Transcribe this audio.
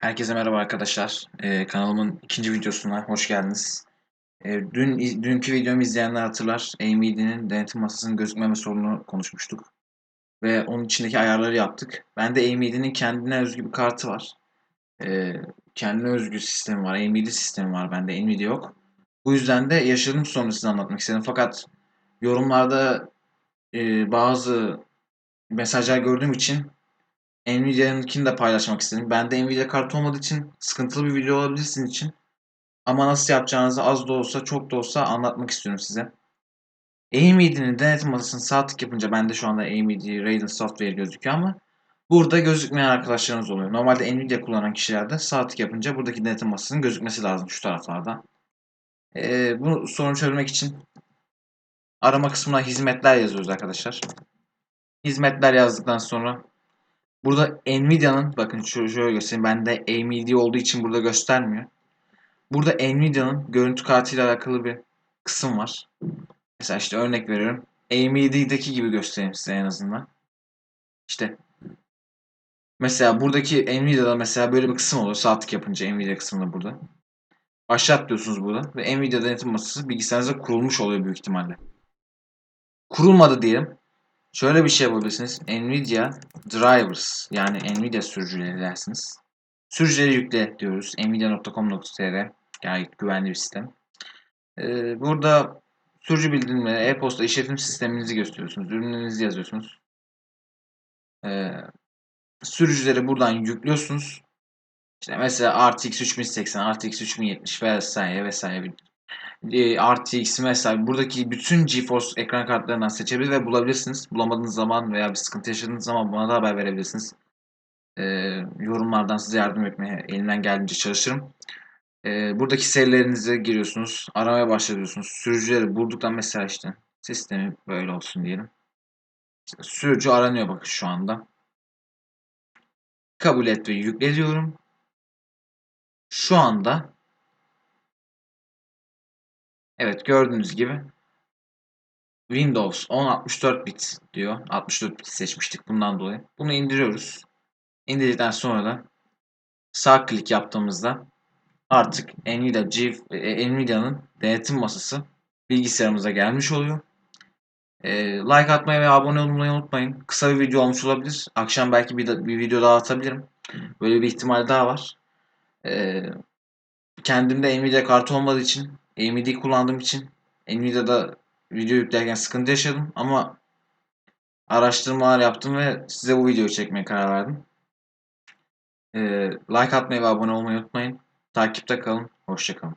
Herkese merhaba arkadaşlar. Ee, kanalımın ikinci videosuna hoş geldiniz. Ee, dün dünkü videomu izleyenler hatırlar. AMD'nin denetim masasının gözükmeme sorununu konuşmuştuk. Ve onun içindeki ayarları yaptık. Bende AMD'nin kendine özgü bir kartı var. Ee, kendine özgü sistemi var. AMD sistemi var. Bende Nvidia yok. Bu yüzden de yaşadığım sorunu size anlatmak istedim. Fakat yorumlarda e, bazı mesajlar gördüğüm için Nvidia'nınkini de paylaşmak istedim. Bende Nvidia kartı olmadığı için sıkıntılı bir video olabilir sizin için. Ama nasıl yapacağınızı az da olsa çok da olsa anlatmak istiyorum size. AMD'nin denetim masasını sağ tık yapınca bende şu anda AMD Radeon Software gözüküyor ama burada gözükmeyen arkadaşlarınız oluyor. Normalde Nvidia kullanan kişilerde sağ tık yapınca buradaki denetim masasının gözükmesi lazım şu taraflarda. Ee, bu sorunu çözmek için arama kısmına hizmetler yazıyoruz arkadaşlar. Hizmetler yazdıktan sonra Burada Nvidia'nın bakın şöyle göstereyim. Bende AMD olduğu için burada göstermiyor. Burada Nvidia'nın görüntü kartıyla alakalı bir kısım var. Mesela işte örnek veriyorum. AMD'deki gibi göstereyim size en azından. İşte mesela buradaki Nvidia'da mesela böyle bir kısım oluyor. Saatlik yapınca Nvidia kısmında burada. Başlat diyorsunuz burada. Ve Nvidia denetim masası bilgisayarınızda kurulmuş oluyor büyük ihtimalle. Kurulmadı diyelim. Şöyle bir şey yapabilirsiniz. Nvidia drivers yani Nvidia sürücüleri dersiniz. Sürücüleri yükle diyoruz. nvidia.com.tr gayet güvenli bir sistem. Ee, burada sürücü bildirimleri, e-posta işletim sisteminizi gösteriyorsunuz. Ürünlerinizi yazıyorsunuz. Ee, sürücüleri buradan yüklüyorsunuz. İşte mesela RTX 3080, RTX 3070 vesaire vesaire e, RTX mesela buradaki bütün GeForce ekran kartlarından seçebilir ve bulabilirsiniz. Bulamadığınız zaman veya bir sıkıntı yaşadığınız zaman bana da haber verebilirsiniz. E, yorumlardan size yardım etmeye elimden geldiğince çalışırım. E, buradaki serilerinize giriyorsunuz. Aramaya başlıyorsunuz. Sürücüleri bulduktan mesela işte sistemi böyle olsun diyelim. Sürücü aranıyor bakın şu anda. Kabul et ve yükle diyorum. Şu anda Evet gördüğünüz gibi Windows 10 64 bit diyor. 64 bit seçmiştik bundan dolayı. Bunu indiriyoruz. İndirdikten sonra da sağ klik yaptığımızda artık Nvidia e, Nvidia'nın denetim masası bilgisayarımıza gelmiş oluyor. E, like atmayı ve abone olmayı unutmayın. Kısa bir video olmuş olabilir. Akşam belki bir, bir video daha atabilirim. Böyle bir ihtimal daha var. E, kendimde Nvidia kartı olmadığı için AMD kullandığım için Nvidia'da video yüklerken sıkıntı yaşadım ama araştırmalar yaptım ve size bu videoyu çekmeye karar verdim. Ee, like atmayı ve abone olmayı unutmayın. Takipte kalın. Hoşçakalın.